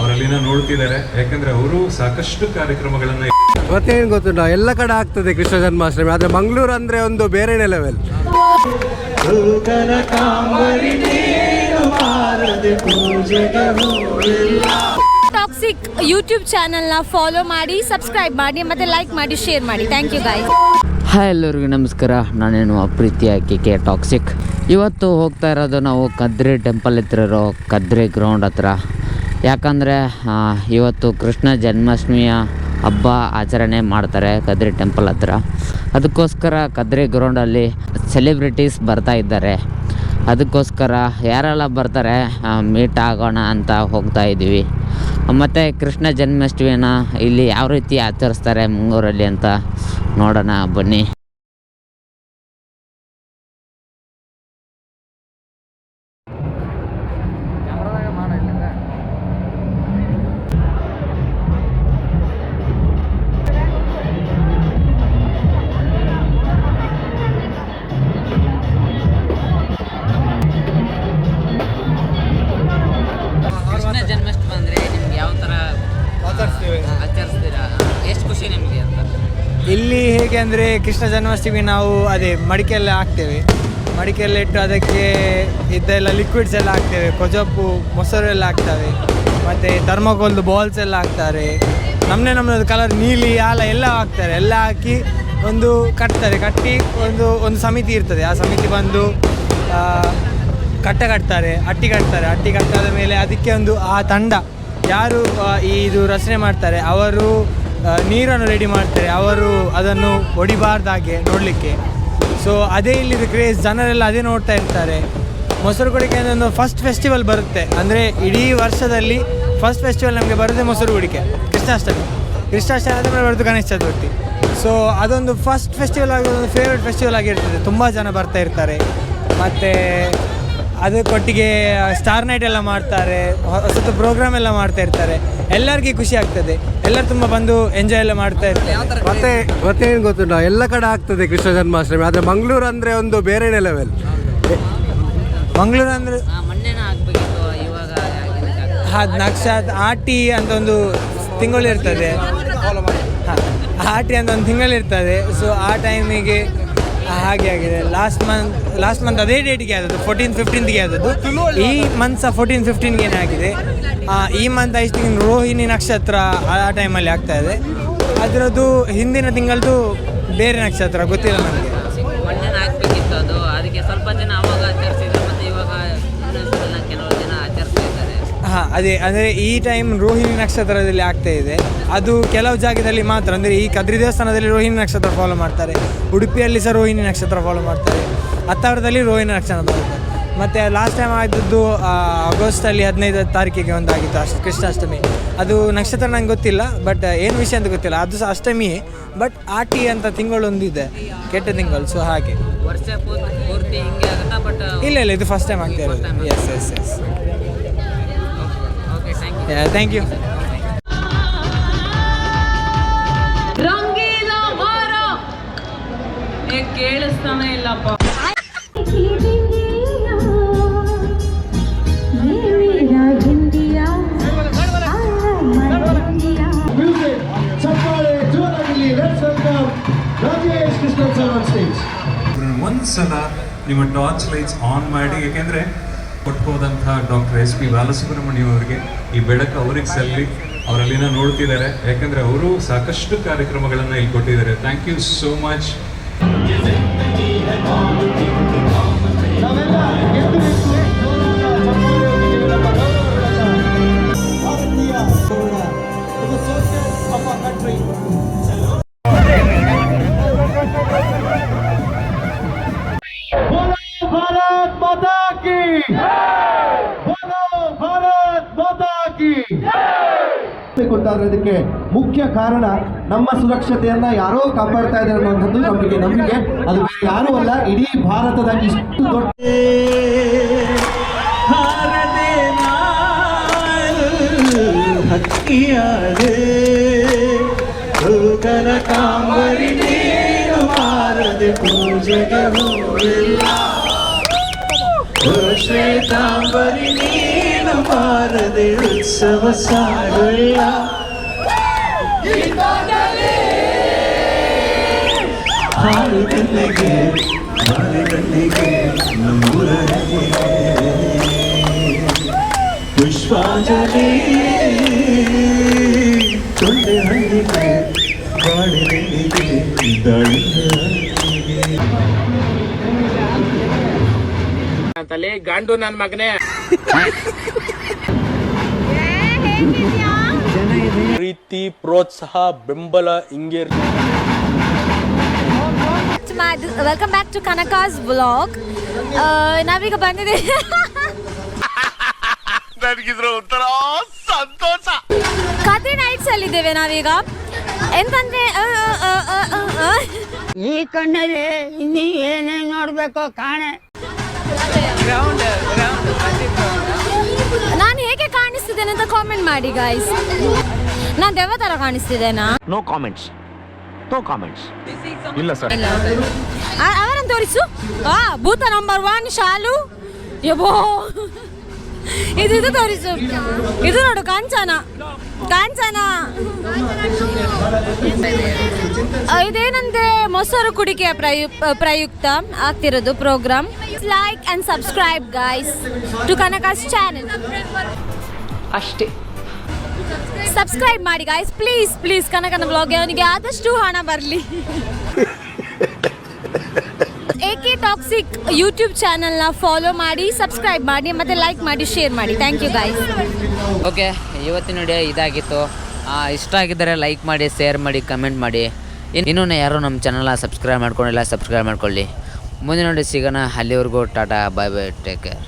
ಅವರಲ್ಲಿನ ನೋಡ್ತಿದ್ದಾರೆ. ಯಾಕಂದ್ರೆ ಅವರು ಸಾಕಷ್ಟು ಕಾರ್ಯಕ್ರಮಗಳನ್ನ ಮತ್ತೇನು ಗೊತ್ತುಂಟ? ಎಲ್ಲ ಕಡೆ ಆಗ್ತದೆ ಕೃಷ್ಣ ಜನ್ಮಾಷ್ಟಮಿ ಆದ್ರೆ ಮಂಗಳೂರು ಅಂದ್ರೆ ಒಂದು ಬೇರೆನೇ ಲೆವೆಲ್ ಟಾಕ್ಸಿಕ್ ಯೂಟ್ಯೂಬ್ ಚಾನಲ್ನ ಫಾಲೋ ಮಾಡಿ ಸಬ್ಸ್ಕ್ರೈಬ್ ಮಾಡಿ ಮತ್ತೆ ಲೈಕ್ ಮಾಡಿ ಶೇರ್ ಮಾಡಿ. ಥ್ಯಾಂಕ್ ಯು ಗಾಯ್ಸ್ ಹಾಯ್ ಎಲ್ಲರಿಗೂ ನಮಸ್ಕಾರ. ನಾನೇನು ಪ್ರೀತಿಯ ಕೆ ಕೆ ಟಾಕ್ಸಿಕ್. ಇವತ್ತು ಹೋಗ್ತಾ ಇರೋದು ನಾವು ಕದ್ರಿ ಟೆಂಪಲ್ ಹತ್ರ ಇರೋ ಕದ್ರಿ ಗ್ರೌಂಡ್ ಹತ್ರ. ಯಾಕಂದರೆ ಇವತ್ತು ಕೃಷ್ಣ ಜನ್ಮಾಷ್ಟಮಿಯ ಹಬ್ಬ ಆಚರಣೆ ಮಾಡ್ತಾರೆ ಕದ್ರಿ ಟೆಂಪಲ್ ಹತ್ರ. ಅದಕ್ಕೋಸ್ಕರ ಕದ್ರಿ ಗ್ರೌಂಡಲ್ಲಿ ಸೆಲೆಬ್ರಿಟೀಸ್ ಬರ್ತಾ ಇದ್ದಾರೆ. ಅದಕ್ಕೋಸ್ಕರ ಯಾರೆಲ್ಲ ಬರ್ತಾರೆ ಮೀಟ್ ಆಗೋಣ ಅಂತ ಹೋಗ್ತಾ ಇದ್ದೀವಿ. ಮತ್ತು ಕೃಷ್ಣ ಜನ್ಮಾಷ್ಟಮಿನ ಇಲ್ಲಿ ಯಾವ ರೀತಿ ಆಚರಿಸ್ತಾರೆ ಮಂಗಳೂರಲ್ಲಿ ಅಂತ ನೋಡೋಣ ಬನ್ನಿ. ಇಲ್ಲಿ ಹೇಗೆ ಅಂದರೆ ಕೃಷ್ಣ ಜನ್ಮಾಷ್ಟಮಿ ನಾವು ಅದೇ ಮಡಿಕೆಲ್ಲ ಹಾಕ್ತೇವೆ. ಮಡಿಕೆಲ್ಲ ಇಟ್ಟು ಅದಕ್ಕೆ ಇದೆಲ್ಲ ಲಿಕ್ವಿಡ್ಸ್ ಎಲ್ಲ ಹಾಕ್ತೇವೆ. ಕೊಜಪ್ಪು ಮೊಸರು ಎಲ್ಲ ಹಾಕ್ತವೆ. ಮತ್ತು ಥರ್ಮಕೋಲ್ದು ಬಾಲ್ಸ್ ಎಲ್ಲ ಹಾಕ್ತಾರೆ. ನಮ್ಮನೆ ನಮ್ಮದು ಕಲರ್ ನೀಲಿ, ಆಲ ಎಲ್ಲ ಹಾಕ್ತಾರೆ. ಎಲ್ಲ ಹಾಕಿ ಒಂದು ಕಟ್ತಾರೆ. ಕಟ್ಟಿ ಒಂದು ಒಂದು ಸಮಿತಿ ಇರ್ತದೆ. ಆ ಸಮಿತಿ ಬಂದು ಕಟ್ಟೆ ಕಟ್ತಾರೆ. ಅಟ್ಟಿ ಕಟ್ತಾರೆ. ಅಟ್ಟಿ ಕಟ್ಟಾದ ಮೇಲೆ ಅದಕ್ಕೆ ಒಂದು ಆ ತಂಡ. ಯಾರು ಇದು ರಚನೆ ಮಾಡ್ತಾರೆ, ಅವರು ನೀರನ್ನು ರೆಡಿ ಮಾಡ್ತಾರೆ. ಅವರು ಅದನ್ನು ಹೊಡಿಬಾರ್ದಾಗೆ ನೋಡಲಿಕ್ಕೆ. ಸೊ ಅದೇ ಇಲ್ಲಿದು ಕ್ರೇಜ್ ಜನರೆಲ್ಲ ಅದೇ ನೋಡ್ತಾ ಇರ್ತಾರೆ. ಮೊಸರು ಕುಡಿಕೆ ಒಂದು ಫಸ್ಟ್ ಫೆಸ್ಟಿವಲ್ ಬರುತ್ತೆ. ಅಂದರೆ ಇಡೀ ವರ್ಷದಲ್ಲಿ ಫಸ್ಟ್ ಫೆಸ್ಟಿವಲ್ ನಮಗೆ ಬರುತ್ತೆ ಮೊಸರು ಕುಡಿಕೆ ಕೃಷ್ಣಾಷ್ಟಮಿ ಕೃಷ್ಣಾಷ್ಟಮಿ ಆದಮೇಲೆ ಬರೋದು ಗಣೇಶ ಚತುರ್ಥಿ. ಸೊ ಅದೊಂದು ಫಸ್ಟ್ ಫೆಸ್ಟಿವಲ್ ಆಗಿ ಒಂದು ಫೇವ್ರೆಟ್ ಫೆಸ್ಟಿವಲ್ ಆಗಿರ್ತದೆ. ತುಂಬ ಜನ ಬರ್ತಾ ಇರ್ತಾರೆ. ಮತ್ತು ಅದಕ್ಕೊಟ್ಟಿಗೆ ಸ್ಟಾರ್ ನೈಟ್ ಎಲ್ಲ ಮಾಡ್ತಾರೆ. ಹೊಸತು ಪ್ರೋಗ್ರಾಮ್ ಎಲ್ಲ ಮಾಡ್ತಾ ಇರ್ತಾರೆ. ಎಲ್ಲರಿಗೂ ಖುಷಿ ಆಗ್ತದೆ. ಎಲ್ಲರೂ ತುಂಬ ಬಂದು ಎಂಜಾಯ್ ಎಲ್ಲ ಮಾಡ್ತಾ ಇರ್ತಾರೆ. ಮತ್ತೆ ಮತ್ತೆ ಏನು ಗೊತ್ತುಂಟ? ಎಲ್ಲ ಕಡೆ ಆಗ್ತದೆ ಕೃಷ್ಣ ಜನ್ಮಾಷ್ಟಮಿ ಆದರೆ ಮಂಗಳೂರು ಅಂದರೆ ಒಂದು ಬೇರೆನೇ ಲೆವೆಲ್ ಮಂಗಳೂರು ಅಂದರೆ? ಹದಿನಾಲ್ಕು ಶಾತ ಆಟಿ ಅಂತ ಒಂದು ತಿಂಗಳು ಇರ್ತದೆ. ಹಾ, ಆಟಿ ಅಂತ ಒಂದು ತಿಂಗಳು ಇರ್ತದೆ. ಸೊ ಆ ಟೈಮಿಗೆ ಹಾಗೆ ಆಗಿದೆ ಲಾಸ್ಟ್ ಮಂತ್ ಲಾಸ್ಟ್ ಮಂತ್ ಅದೇ ಡೇಟ್ಗೆ ಆದದ್ದು ಫೋರ್ಟೀನ್ ಫಿಫ್ಟೀನ್ಗೆ ಆದದ್ದು. ಈ ಮಂತ್ ಸಹ ಫೋರ್ಟೀನ್ ಫಿಫ್ಟೀನ್ಗೆ ಆಗಿದೆ. ಈ ಮಂತ್ ಐ ಥಿಂಕ್ ರೋಹಿಣಿ ನಕ್ಷತ್ರ ಆ ಟೈಮಲ್ಲಿ ಆಗ್ತಾ ಇದೆ. ಅದರದ್ದು ಹಿಂದಿನ ತಿಂಗಳದ್ದು ಬೇರೆ ನಕ್ಷತ್ರ, ಗೊತ್ತಿಲ್ಲ ನನಗೆ ಅದಕ್ಕೆ ಸ್ವಲ್ಪ ಜನ ಹಾಂ ಅದೇ ಅಂದರೆ ಈ ಟೈಮ್ ರೋಹಿಣಿ ನಕ್ಷತ್ರದಲ್ಲಿ ಆಗ್ತಾ ಇದೆ. ಅದು ಕೆಲವು ಜಾಗದಲ್ಲಿ ಮಾತ್ರ ಅಂದರೆ ಈ ಕದ್ರಿ ದೇವಸ್ಥಾನದಲ್ಲಿ ರೋಹಿಣಿ ನಕ್ಷತ್ರ ಫಾಲೋ ಮಾಡ್ತಾರೆ. ಉಡುಪಿಯಲ್ಲಿ ಸಹ ರೋಹಿಣಿ ನಕ್ಷತ್ರ ಫಾಲೋ ಮಾಡ್ತಾರೆ. ಹತ್ತಾವರದಲ್ಲಿ ರೋಹಿಣಿ ನಕ್ಷತ್ರ ಬರುತ್ತೆ ಮತ್ತು ಲಾಸ್ಟ್ ಟೈಮ್ ಆಗಿದ್ದು ಆಗಸ್ಟಲ್ಲಿ ಹದಿನೈದು ತಾರೀಕಿಗೆ ಒಂದಾಗಿತ್ತು ಅಷ್ಟು ಕೃಷ್ಣಾಷ್ಟಮಿ. ಅದು ನಕ್ಷತ್ರ ನಂಗೆ ಗೊತ್ತಿಲ್ಲ ಬಟ್ ಏನು ವಿಷಯ ಅಂತ ಗೊತ್ತಿಲ್ಲ. ಅದು ಸಹ ಅಷ್ಟಮಿಯೇ ಬಟ್ ಆಟಿ ಅಂತ ತಿಂಗಳೊಂದಿದೆ ಕೆಟ್ಟ ತಿಂಗಳು ಸೊ ಹಾಗೆ. ಇಲ್ಲ ಇಲ್ಲ ಇದು ಫಸ್ಟ್ ಟೈಮ್ ಆಗ್ತಾ ಇರೋದು. Yes yes yes thank you thank you Rangeela ಮರ. ಏ ಕೇಳಿಸ್ತಾನೆ ಇಲ್ಲಪ್ಪ. ಒಂದ್ಸಲ ನಿಮ್ಮ ಟಾರ್ಚ್ ಲೈಟ್ಸ್ ಆನ್ ಮಾಡಿ ಯಾಕೆಂದ್ರೆ ಕೊಟ್ಬೋದಂತಹ ಡಾಕ್ಟರ್ ಎಸ್ ಪಿ ಬಾಲಸುಬ್ರಹ್ಮಣ್ಯ ಅವರಿಗೆ ಈ ಬೆಳಕು ಅವ್ರಿಗೆ ಸಲ್ಲಿ, ಅವರಲ್ಲಿನ ನೋಡ್ತಿದ್ದಾರೆ. ಯಾಕಂದ್ರೆ ಅವರು ಸಾಕಷ್ಟು ಕಾರ್ಯಕ್ರಮಗಳನ್ನು ಇಲ್ಲಿ ಕೊಟ್ಟಿದ್ದಾರೆ. ಥ್ಯಾಂಕ್ ಯು ಸೋ ಮಚ್ ಗೊತ್ತಾದ್ರೆ ಅದಕ್ಕೆ ಮುಖ್ಯ ಕಾರಣ ನಮ್ಮ ಸುರಕ್ಷತೆಯನ್ನ ಯಾರೋ ಕಾಪಾಡ್ತಾ ಇದ್ದಾರೆ ಅನ್ನೋಂಥದ್ದು ನಮಗೆ ನಂಬಿಕೆ. ಅದು ಯಾರೂ ಅಲ್ಲ, ಇಡೀ ಭಾರತದ ಇಷ್ಟು ದೊಡ್ಡ ಪೂಜೆಗೆ ಶ್ವೇತಾಂಬರಿ ಬಾರದೆ ಉತ್ಸವ ಸಾಗುಳ್ಳ ಹಾಡು ಕಣ್ಣಿಗೆ ಕಣ್ಣಿಗೆ ನಮ್ಮೂರ ಪುಷ್ಪಾಂಜಲಿ ತೊಂಡೆ ಹಣ್ಣಿಗೆ ಬಾಳೆ ಗಂಡು ನನ್ನ ಹಣ್ಣಿಗೆ ಪ್ರೀತಿ ಪ್ರೋತ್ಸಾಹ ಬೆಂಬಲ ಹಿಂಗೆ welcome back to Kanaka's vlog ನಾವೀಗ ಬಂದಿದ್ದೀವಿ. ಕತೆ ನೈಟ್ಸ್ ಅಲ್ಲಿ ಇದ್ದೇವೆ ನಾವೀಗ. ಎಂತಂದ್ರೆ. ಈ ಕಣ್ಣಲ್ಲಿ ಇನ್ನೀ ಏನೇನ್ ನೋಡ್ಬೇಕೋ ಕಾಣೆ. ನಾನು ಹೇಗೆ ಕಾಣಿಸ್ತಿದ್ದೇನೆ ಅಂತ ಕಾಮೆಂಟ್ ಮಾಡಿ ಗಾಯ್ಸ್ ನಾನು ದೆವ್ವ ತರ ಕಾಣಿಸ್ತಿದ್ದೇನಾ? ನೋ ಕಾಮೆಂಟ್ಸ್ ನೋ ಕಾಮೆಂಟ್ಸ್ ಆ- ಅವರನ್ನು ತೋರಿಸು. ಆ ಭೂತ ನಂಬರ್ ಒನ್ ಶಾಲು. ಯಬೋ ಇದು ಇದು ತೋರಿಸು ಇದು ನೋಡು ಕಾಂಚನ ಕಾಂಚನ ಇದೇನಂದ್ರೆ ಮೊಸರು ಕುಡಿಕೆಯ ಪ್ರಯು ಪ್ರಯುಕ್ತ ಆಗ್ತಿರೋದು program like and subscribe guys to Kanaka's channel ಅಷ್ಟೇ. ಸಬ್ಸ್ಕ್ರೈಬ್ ಮಾಡಿ ಗಾಯ್ಸ್ ಪ್ಲೀಸ್ ಪ್ಲೀಸ್ ಕನಕನ ಬ್ಲಾಗ್ಗೆ ಅವನಿಗೆ ಆದಷ್ಟು ಹಣ ಬರಲಿ. ಟಾಕ್ಸಿಕ್ ಯೂಟ್ಯೂಬ್ ಚಾನಲ್ನ ಫಾಲೋ ಮಾಡಿ ಸಬ್ಸ್ಕ್ರೈಬ್ ಮಾಡಿ, ಮತ್ತು ಲೈಕ್ ಮಾಡಿ ಶೇರ್ ಮಾಡಿ. ಥ್ಯಾಂಕ್ ಯು ಗಾಯ್ಸ್ ಓಕೆ ಇವತ್ತಿನ ವಿಡಿಯೋ ಇದಾಗಿತ್ತು. ಇಷ್ಟ ಆಗಿದ್ದರೆ ಲೈಕ್ ಮಾಡಿ ಶೇರ್ ಮಾಡಿ ಕಮೆಂಟ್ ಮಾಡಿ. ಇನ್- ಇನ್ನೂ ಯಾರು ನಮ್ಮ ಚಾನಲ್ನ ಸಬ್ಸ್ಕ್ರೈಬ್ ಮಾಡ್ಕೊಂಡಿಲ್ಲ ಸಬ್ಸ್ಕ್ರೈಬ್ ಮಾಡ್ಕೊಳ್ಳಿ. ಮುಂದಿನ ನೋಡಿ ಸಿಗೋಣ. ಅಲ್ಲಿವರೆಗೂ tata bye bye take care